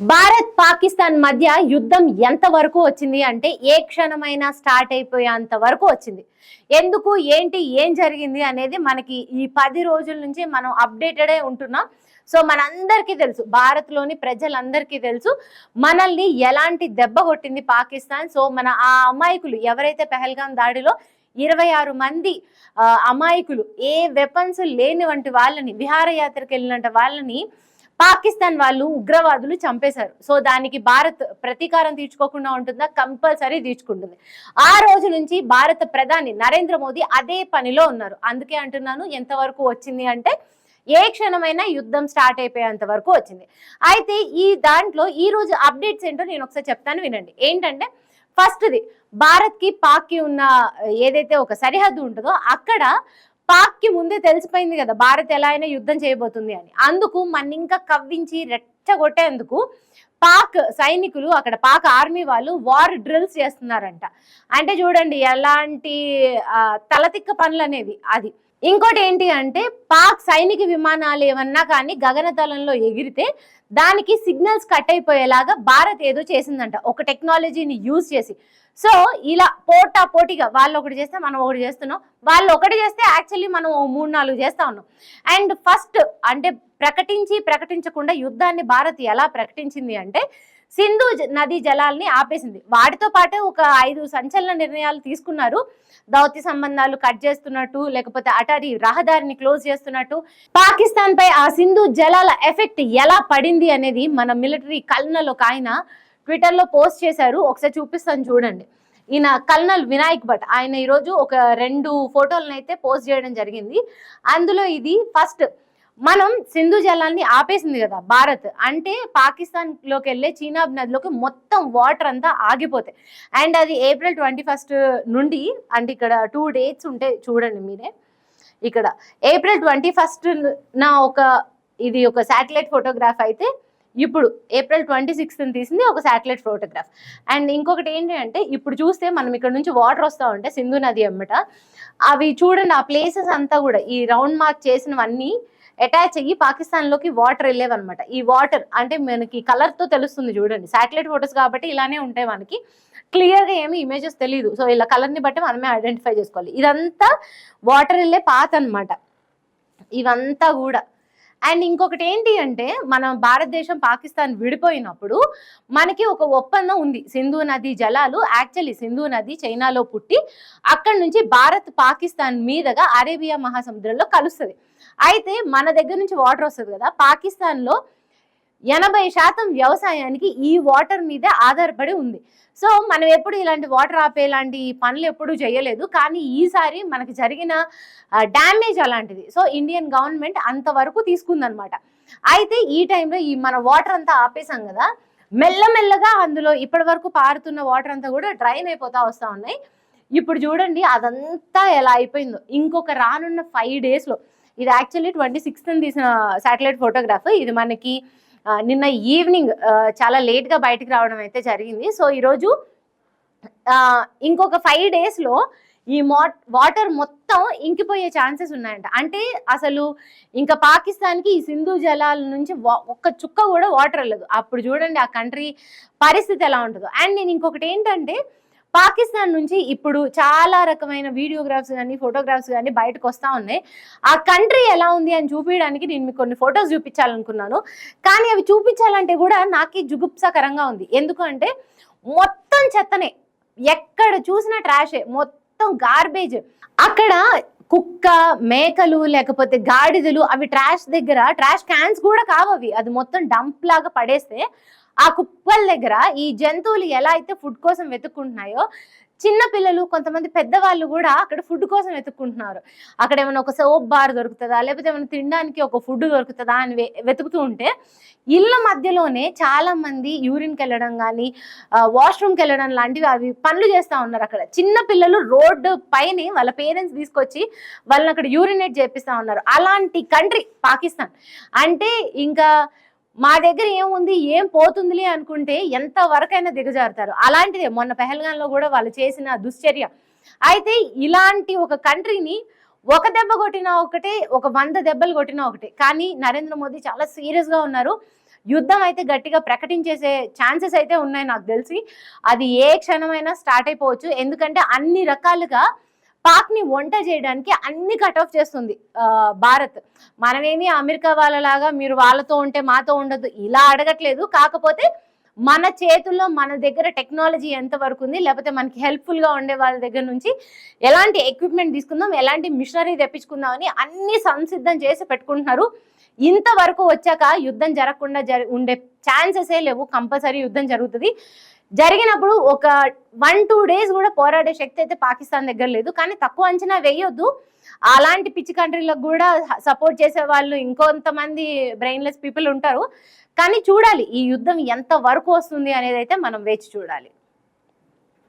భారత్ పాకిస్తాన్ మధ్య యుద్ధం ఎంత వరకు వచ్చింది అంటే ఏ క్షణమైనా స్టార్ట్ అయిపోయేంత వరకు వచ్చింది. ఎందుకు ఏంటి ఏం జరిగింది అనేది మనకి ఈ పది రోజుల నుంచి మనం అప్డేటెడే ఉంటున్నాం. సో మనందరికీ తెలుసు భారత్లోని ప్రజలందరికీ తెలుసు మనల్ని ఎలాంటి దెబ్బ కొట్టింది పాకిస్తాన్. సో మన ఆ అమాయకులు ఎవరైతే పెహల్గాం దాడిలో ఇరవై ఆరు మంది ఆ, అమాయకులు ఏ వెపన్స్ లేని వంటి వాళ్ళని విహారయాత్రకు వెళ్ళినట్టు వాళ్ళని పాకిస్తాన్ వాళ్ళు ఉగ్రవాదులు చంపేశారు. సో దానికి భారత్ ప్రతీకారం తీర్చుకోకుండా ఉంటుందా? కంపల్సరీ తీర్చుకుంటుంది. ఆ రోజు నుంచి భారత ప్రధాని నరేంద్ర మోదీ అదే పనిలో ఉన్నారు. అందుకే అంటున్నాను ఎంతవరకు వచ్చింది అంటే ఏ క్షణమైనా యుద్ధం స్టార్ట్ అయిపోయేంత వరకు వచ్చింది. అయితే ఈ దాంట్లో ఈ రోజు అప్డేట్స్ ఏంటో నేను ఒకసారి చెప్తాను వినండి. ఏంటంటే ఫస్ట్ది భారత్కి పాక్కి ఉన్న ఏదైతే ఒక సరిహద్దు ఉంటుందో అక్కడ పాక్కి ముందే తెలిసిపోయింది కదా భారత్ ఎలా అయినా యుద్ధం చేయబోతుంది అని. అందుకు మన ఇంకా కవ్వించి రెచ్చగొట్టేందుకు పాక్ సైనికులు అక్కడ పాక్ ఆర్మీ వాళ్ళు వార్ డ్రిల్స్ చేస్తున్నారంట. అంటే చూడండి ఎలాంటి తలతిక్క పనులు అనేవి అది. ఇంకోటి ఏంటి అంటే పాక్ సైనిక విమానాలు ఏమన్నా కానీ గగనతలంలో ఎగిరితే దానికి సిగ్నల్స్ కట్ అయిపోయేలాగా భారత్ ఏదో చేసిందంట. ఒక టెక్నాలజీని యూజ్ చేసి. సో ఇలా పోటా పోటీగా వాళ్ళు ఒకటి చేస్తే మనం ఒకటి చేస్తున్నాం. వాళ్ళు ఒకటి చేస్తే యాక్చువల్లీ మనం మూడు నాలుగు చేస్తా ఉన్నాం. అండ్ ఫస్ట్ అంటే ప్రకటించి ప్రకటించకుండా యుద్ధాన్ని భారత్ ఎలా ప్రకటించింది అంటే సింధు నదీ జలాల్ని ఆపేసింది. వాటితో పాటే ఒక ఐదు సంచలన నిర్ణయాలు తీసుకున్నారు. దౌత్య సంబంధాలు కట్ చేస్తున్నట్టు లేకపోతే అటారీ రహదారిని క్లోజ్ చేస్తున్నట్టు పాకిస్తాన్ పై ఆ సింధు జలాల ఎఫెక్ట్ ఎలా పడింది అనేది మన మిలిటరీ కల్నల్ ఒక ఆయన ట్విట్టర్లో పోస్ట్ చేశారు. ఒకసారి చూపిస్తాను చూడండి. ఈయన కల్నల్ వినాయక్ భట్ ఆయన ఈరోజు ఒక రెండు ఫోటోలను అయితే పోస్ట్ చేయడం జరిగింది. అందులో ఇది ఫస్ట్ మనం సింధు జలాన్ని ఆపేసింది కదా భారత్. అంటే పాకిస్తాన్లోకి వెళ్ళే చీనాబ్ నదిలోకి మొత్తం వాటర్ అంతా ఆగిపోతాయి అండ్ అది ఏప్రిల్ ట్వంటీ ఫస్ట్ నుండి అంటే ఇక్కడ టూ డేట్స్ ఉంటే చూడండి మీరే. ఇక్కడ ఏప్రిల్ ట్వంటీ ఫస్ట్ నా ఒక ఇది ఒక శాటిలైట్ ఫోటోగ్రాఫ్ అయితే ఇప్పుడు ఏప్రిల్ ట్వంటీ సిక్స్త్ తీసింది ఒక శాటిలైట్ ఫోటోగ్రాఫ్ అండ్ ఇంకొకటి ఏంటి అంటే ఇప్పుడు చూస్తే మనం ఇక్కడ నుంచి వాటర్ వస్తూ ఉంటే సింధు నది అమ్మట అవి చూడండి ఆ ప్లేసెస్ అంతా కూడా ఈ రౌండ్ మార్క్ చేసినవన్నీ అటాచ్ అయ్యి పాకిస్తాన్లోకి వాటర్ వెళ్ళేవన్నమాట. ఈ వాటర్ అంటే మనకి కలర్తో తెలుస్తుంది చూడండి. శాటిలైట్ ఫొటోస్ కాబట్టి ఇలానే ఉంటాయి మనకి. క్లియర్గా ఏమి ఇమేజెస్ తెలియదు సో ఇలా కలర్ని బట్టి మనమే ఐడెంటిఫై చేసుకోవాలి. ఇదంతా వాటర్ వెళ్ళే పాత్ అనమాట ఇవంతా కూడా. అండ్ ఇంకొకటి ఏంటి అంటే మన భారతదేశం పాకిస్తాన్ విడిపోయినప్పుడు మనకి ఒక ఒప్పందం ఉంది. సింధు నది జలాలు యాక్చువల్లీ సింధు నది చైనాలో పుట్టి అక్కడి నుంచి భారత్ పాకిస్తాన్ మీదుగా అరేబియా మహాసముద్రంలో కలుస్తుంది. అయితే మన దగ్గర నుంచి వాటర్ వస్తుంది కదా పాకిస్తాన్లో ఎనభై శాతం వ్యవసాయానికి ఈ వాటర్ మీదే ఆధారపడి ఉంది. సో మనం ఎప్పుడు ఇలాంటి వాటర్ ఆపే ఇలాంటి పనులు ఎప్పుడు చేయలేదు. కానీ ఈసారి మనకి జరిగిన డ్యామేజ్ అలాంటిది. సో ఇండియన్ గవర్నమెంట్ అంతవరకు తీసుకుందనమాట అయితే ఈ టైంలో ఈ మన వాటర్ అంతా ఆపేసాం కదా మెల్లమెల్లగా అందులో ఇప్పటి వరకు పారుతున్న వాటర్ అంతా కూడా డ్రైన్ అయిపోతా వస్తూ ఉన్నాయి. ఇప్పుడు చూడండి అదంతా ఎలా అయిపోయిందో. ఇంకొక రానున్న ఫైవ్ డేస్లో. ఇది యాక్చువల్లీ ట్వంటీ సిక్స్త్ తీసిన శాటిలైట్ ఫోటోగ్రాఫ్. ఇది మనకి నిన్న ఈవినింగ్ చాలా లేట్గా బయటకు రావడం అయితే జరిగింది. సో ఈరోజు ఇంకొక ఫైవ్ డేస్లో ఈ వాటర్ మొత్తం ఇంకిపోయే ఛాన్సెస్ ఉన్నాయంట. అంటే అసలు ఇంకా పాకిస్తాన్కి ఈ సింధు జలాల నుంచి ఒక్క చుక్క కూడా వాటర్ వెళ్ళదు. అప్పుడు చూడండి ఆ కంట్రీ పరిస్థితి ఎలా ఉంటుందో. అండ్ నేను ఇంకొకటి ఏంటంటే పాకిస్తాన్ నుంచి ఇప్పుడు చాలా రకమైన వీడియోగ్రాఫ్స్ కానీ ఫోటోగ్రాఫ్స్ కానీ బయటకు వస్తూ ఉన్నాయి. ఆ కంట్రీ ఎలా ఉంది అని చూపించడానికి నేను మీకు కొన్ని ఫొటోస్ చూపించాలనుకున్నాను. కానీ అవి చూపించాలంటే కూడా నాకే జుగుప్సాకరంగా ఉంది. ఎందుకంటే మొత్తం చెత్తనే. ఎక్కడ చూసినా ట్రాషే మొత్తం గార్బేజ్ అక్కడ కుక్క మేకలు లేకపోతే గాడిదలు అవి ట్రాష్ దగ్గర ట్రాష్ క్యాన్స్ కూడా కావవి. అది మొత్తం డంప్ లాగా పడేస్తే ఆ కుప్పల దగ్గర ఈ జంతువులు ఎలా అయితే ఫుడ్ కోసం వెతుక్కుంటున్నాయో చిన్న పిల్లలు కొంతమంది పెద్దవాళ్ళు కూడా అక్కడ ఫుడ్ కోసం వెతుక్కుంటున్నారు. అక్కడ ఏమైనా ఒక సోప్ బార్ దొరుకుతుందా? లేకపోతే ఏమైనా తినడానికి ఒక ఫుడ్ దొరుకుతుందా అని వెతుకుతూ ఉంటే ఇళ్ళ మధ్యలోనే చాలా మంది యూరిన్కి వెళ్ళడం కానీ వాష్రూమ్కి వెళ్ళడం లాంటివి అవి పనులు చేస్తూ ఉన్నారు అక్కడ. చిన్న పిల్లలు రోడ్డు పైన వాళ్ళ పేరెంట్స్ తీసుకొచ్చి వాళ్ళని అక్కడ యూరినేట్ చేపిస్తూ ఉన్నారు. అలాంటి కంట్రీ పాకిస్తాన్. అంటే ఇంకా మా దగ్గర ఏముంది? ఏం పోతుందిలే అనుకుంటే ఎంత వరకైనా దిగజారుతారు. అలాంటిదే మొన్న పెహల్గాన్లో కూడా వాళ్ళు చేసిన దుశ్చర్య. అయితే ఇలాంటి ఒక కంట్రీని ఒక దెబ్బ కొట్టినా ఒకటే ఒక వంద దెబ్బలు కొట్టినా ఒకటే. కానీ నరేంద్ర మోదీ చాలా సీరియస్గా ఉన్నారు. యుద్ధం అయితే గట్టిగా ప్రకటించేసే ఛాన్సెస్ అయితే ఉన్నాయి నాకు తెలిసి. అది ఏ క్షణమైనా స్టార్ట్ అయిపోవచ్చు. ఎందుకంటే అన్ని రకాలుగా పాక్ని వంట చేయడానికి అన్ని కట్ ఆఫ్ చేస్తుంది భారత్. మనమేమి అమెరికా వాళ్ళలాగా మీరు వాళ్ళతో ఉంటే మాతో ఉండదు ఇలా అడగట్లేదు. కాకపోతే మన చేతుల్లో మన దగ్గర టెక్నాలజీ ఎంత వరకు ఉంది లేకపోతే మనకి హెల్ప్ఫుల్గా ఉండే వాళ్ళ దగ్గర నుంచి ఎలాంటి ఎక్విప్మెంట్ తీసుకుందాం ఎలాంటి మిషనరీ తెప్పించుకుందాం అని అన్ని సంసిద్ధం చేసి పెట్టుకుంటున్నారు. ఇంతవరకు వచ్చాక యుద్ధం జరగకుండా జరి ఉండే ఛాన్సెసే లేవు కంపల్సరీ యుద్ధం జరుగుతుంది. జరిగినప్పుడు ఒక వన్ టూ డేస్ కూడా పోరాడే శక్తి అయితే పాకిస్తాన్ దగ్గర లేదు. కానీ తక్కువ అంచనా వేయొద్దు. అలాంటి పిచ్చి కంట్రీలకు కూడా సపోర్ట్ చేసే వాళ్ళు ఇంకొంతమంది బ్రెయిన్లెస్ పీపుల్ ఉంటారు. కానీ చూడాలి ఈ యుద్ధం ఎంత వరకు వస్తుంది అనేది అయితే మనం వేచి చూడాలి.